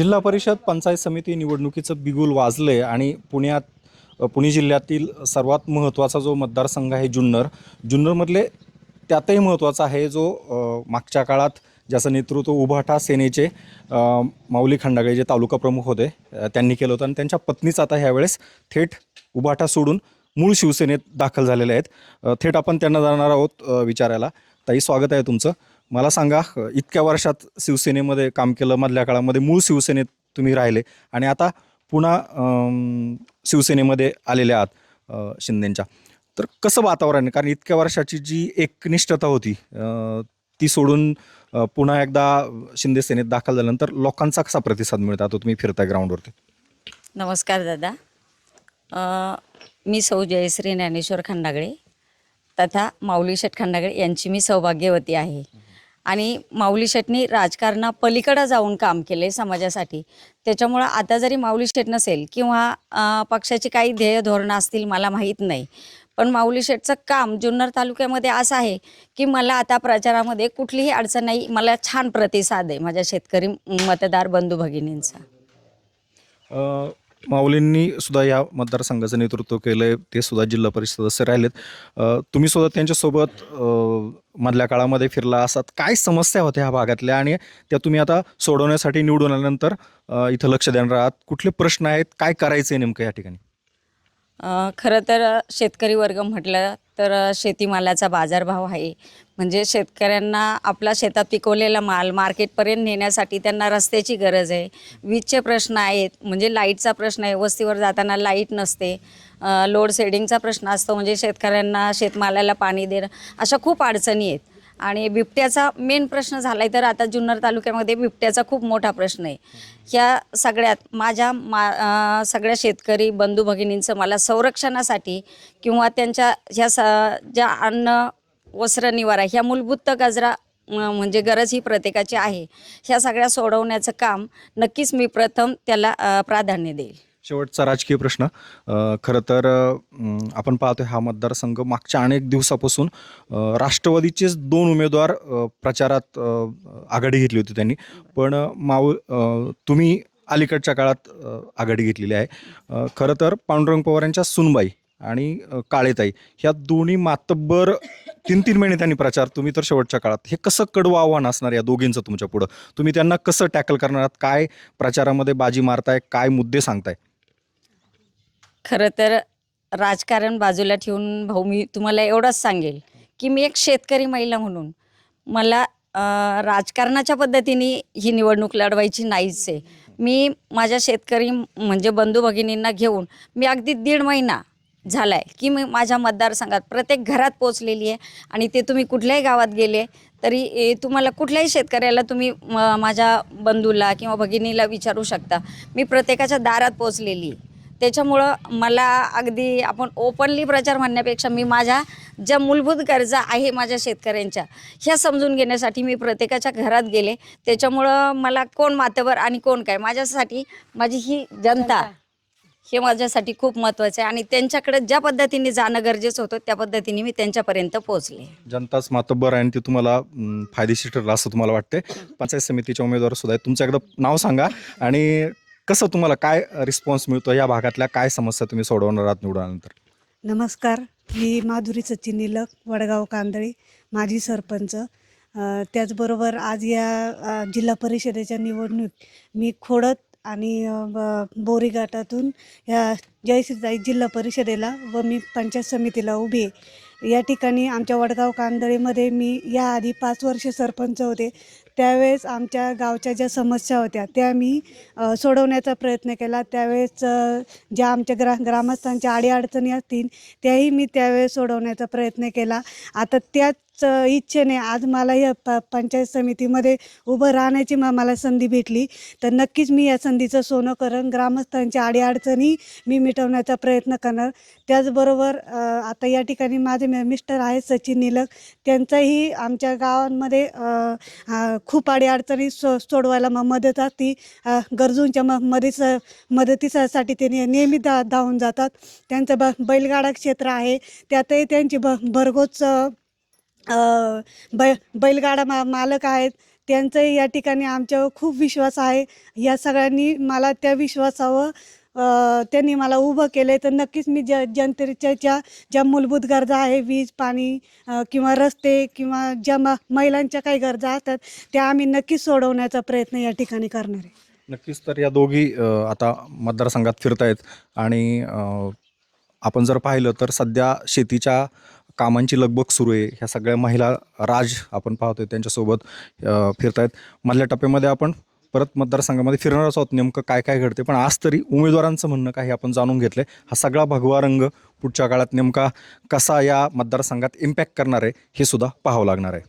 जिल्हा परिषद पंचायत समिती निवडणुकीचं बिगुल वाजले आणि पुण्यात पुणे जिल्ह्यातील सर्वात महत्त्वाचा जो मतदारसंघ आहे जुन्नर जुन्नरमधले त्यातही महत्त्वाचा आहे जो मागच्या काळात ज्याचं नेतृत्व उभाटा सेनेचे माऊली खंडागळे जे तालुका प्रमुख होते त्यांनी केलं होतं आणि त्यांच्या पत्नीच आता ह्यावेळेस थेट उभाटा सोडून मूळ शिवसेनेत दाखल झालेले आहेत. थेट आपण त्यांना जाणार आहोत विचारायला. ताई स्वागत आहे तुमचं. मला सांगा इतक्या वर्षात शिवसेनेमध्ये काम केलं मधल्या काळामध्ये मूळ शिवसेनेत तुम्ही राहिले आणि आता पुन्हा शिवसेनेमध्ये आलेले आहात शिंदेंच्या. तर कसं वातावरण कारण इतक्या वर्षाची जी एकनिष्ठता होती ती सोडून पुन्हा एकदा शिंदे सेनेत दाखल झाल्यानंतर लोकांचा कसा प्रतिसाद मिळतो? आता तुम्ही फिरताय ग्राउंडवरती. नमस्कार दादा. मी सौ जयश्री ज्ञानेश्वर खंडागळे तथा माऊली शेठ खंडागळे यांची मी सौभाग्यवती आहे. आणि माऊली शेटनी राजकारणा पलीकडं जाऊन काम केले समाजासाठी. त्याच्यामुळं आता जरी माऊली शेठ नसेल किंवा पक्षाची काही ध्येय धोरणं असतील मला माहीत नाही. पण माऊली शेठचं काम जुन्नर तालुक्यामध्ये असं आहे की मला आता प्रचारामध्ये कुठलीही अडचण नाही मला छान प्रतिसाद आहे माझ्या शेतकरी मतदार बंधू भगिनींचा. माऊलींनी सुद्धा या मतदारसंघाचं नेतृत्व केलं आहे ते सुद्धा जिल्हा परिषद सदस्य राहिलेत. तुम्ही सुद्धा त्यांच्यासोबत मधल्या काळामध्ये फिरला असात. काय समस्या होत्या ह्या भागातल्या? आणि त्या तुम्ही आता सोडवण्यासाठी निवडून आल्यानंतर इथं लक्ष देणार आहात. कुठले प्रश्न आहेत? काय करायचं आहे नेमकं या ठिकाणी? खरं तर शेतकरी वर्ग म्हटलं तर शेतीमालाचा बाजारभाव आहे. म्हणजे शेतकऱ्यांना आपला शेतात पिकवलेला माल मार्केटपर्यंत नेण्यासाठी त्यांना रस्त्याची गरज आहे. वीजचे प्रश्न आहेत. म्हणजे लाईटचा प्रश्न आहे. वस्तीवर जाताना लाइट नसते. लोड शेडिंगचा प्रश्न असतो. म्हणजे शेतकऱ्यांना शेतमालाला पाणी देणं अशा खूप अडचणी आहेत. आणि बिबट्याचा मेन प्रश्न झाला आहे तर आता जुन्नर तालुक्यामध्ये बिबट्याचा खूप मोठा प्रश्न आहे. ह्या सगळ्यात माझ्या मा सगळ्या शेतकरी बंधू भगिनींचं मला संरक्षणासाठी किंवा त्यांच्या ह्या स ज्या अन्न वस्त्र निवारा ह्या मूलभूत गजरा म्हणजे गरज ही प्रत्येकाची आहे ह्या सगळ्या सोडवण्याचं काम नक्कीच मी प्रथम त्याला प्राधान्य देईल. शेवटचा राजकीय प्रश्न. खरं तर आपण पाहतोय हा मतदारसंघ मागच्या अनेक दिवसापासून राष्ट्रवादीचेच दोन उमेदवार प्रचारात आघाडी घेतली होती त्यांनी. पण माऊ तुम्ही अलीकडच्या काळात आघाडी घेतलेली आहे. खरं तर पांडुरंग पवार यांच्या सुनबाई आणि काळेताई ह्या दोन्ही मातब्बर तीन तीन महिने त्यांनी प्रचार तुम्ही तर शेवटच्या काळात. हे कसं कडवं आव्हान असणार या दोघींचं तुमच्या पुढं? तुम्ही त्यांना कसं टॅकल करणार आहात? काय प्रचारामध्ये बाजी मारताय? काय मुद्दे सांगताय? खरं तर राजकारण बाजूला ठेवून भाऊ मी तुम्हाला एवढंच सांगेल की मी एक शेतकरी महिला म्हणून मला राजकारणाच्या पद्धतीने ही निवडणूक लढवायची नाहीच आहे. मी माझ्या शेतकरी म्हणजे बंधू भगिनींना घेऊन मी अगदी दीड महिना झाला आहे की मी माझ्या मतदारसंघात प्रत्येक घरात पोचलेली आहे आणि ते तुम्ही कुठल्याही गावात गेले तरी ए, तुम्हाला कुठल्याही शेतकऱ्याला तुम्ही म- माझ्या बंधूला किंवा भगिनीला विचारू शकता. मी प्रत्येकाच्या दारात पोचलेली आहे. त्याच्यामुळं मला अगदी आपण ओपनली प्रचार म्हणण्यापेक्षा मी माझ्या ज्या मूलभूत गरजा आहे माझ्या शेतकऱ्यांच्या ह्या समजून घेण्यासाठी मी प्रत्येकाच्या घरात गेले. त्याच्यामुळं मला कोण मातेवर आणि कोण काय माझ्यासाठी माझी ही जनता हे माझ्यासाठी खूप महत्त्वाचं आहे. आणि त्यांच्याकडे ज्या पद्धतीने जाणं गरजेचं होतं त्या पद्धतीने मी त्यांच्यापर्यंत पोहोचले. जनताच मातब्बर आहे आणि ते तुम्हाला फायदेशीर ठरलं असं तुम्हाला वाटते पंचायत समितीचे उमेदवार सुद्धा आहेत. तुमचं एकदा नाव सांगा आणि कसं तुम्हाला काय रिस्पॉन्स मिळतो या भागातल्या? काय समस्या तुम्ही सोडवणार आहात निवडल्यानंतर? नमस्कार. मी माधुरी सचिन निलक वडगाव कांदळी माजी सरपंच. त्याचबरोबर आज या जिल्हा परिषदेच्या निवडणूक मी खोडत आणि बोरीघाटातून बोरी गटातून या जयश्रीताई जिल्हा परिषदेला व मी पंचायत समितीला उभी आहे. या ठिकाणी आमच्या वडगाव कांदळीमध्ये मी याआधी पाच वर्ष सरपंच होते. त्यावेळेस आमच्या गावच्या ज्या समस्या होत्या त्या मी सोडवण्याचा प्रयत्न केला. त्यावेळेस ज्या आमच्या ग्रा ग्रामस्थांच्या अडीअडचणी असतील त्याही मी त्यावेळेस सोडवण्याचा प्रयत्न केला. आता त्याच इच्छेने आज मला या प पंचायत समितीमध्ये उभं राहण्याची म मला संधी भेटली. तर नक्कीच मी या संधीचं सोनं करण ग्रामस्थांच्या अडीअडचणी मी मिटवण्याचा प्रयत्न करणार. त्याचबरोबर आता या ठिकाणी माझे मिस्टर आहेत सचिन निलक. त्यांचाही आमच्या गावांमध्ये खूप अडीअडचणी सो सोडवायला मग मदत असती. गरजूंच्या म मदतीस मदतीसाठी ते नेहमी धा धावून जातात. त्यांचं ब बैलगाडा क्षेत्र आहे. त्यातही त्यांची भ भरघोस बै बैलगाडा मा मालक आहेत. त्यांचाही या ठिकाणी आमच्यावर खूप विश्वास आहे. या सगळ्यांनी मला त्या विश्वासावर त्यांनी मला उभं केलं तर नक्कीच मी ज जनतेच्या ज्या ज्या मूलभूत गरजा आहे वीज पाणी किंवा रस्ते किंवा ज्या म महिलांच्या काही गरजा असतात त्या आम्ही नक्कीच सोडवण्याचा प्रयत्न या ठिकाणी करणार आहे. नक्कीच तर या दोघी आता मतदारसंघात फिरतायत. आणि आपण जर पाहिलं तर सध्या शेतीच्या कामांची लगबग सुरू आहे. ह्या सगळ्या महिला राज आपण पाहतोय त्यांच्यासोबत फिरत फिरतायत. मधल्या टप्प्यामध्ये आपण परत मतदारसंघामध्ये फिरणारच आहोत. नेमकं काय काय घडते पण आज तरी उमेदवारांचं म्हणणं काही आपण जाणून घेतलंय. हा सगळा भगवा रंग पुढच्या काळात नेमका कसा या मतदारसंघात इम्पॅक्ट करणार आहे हे सुद्धा पाहावं लागणार आहे.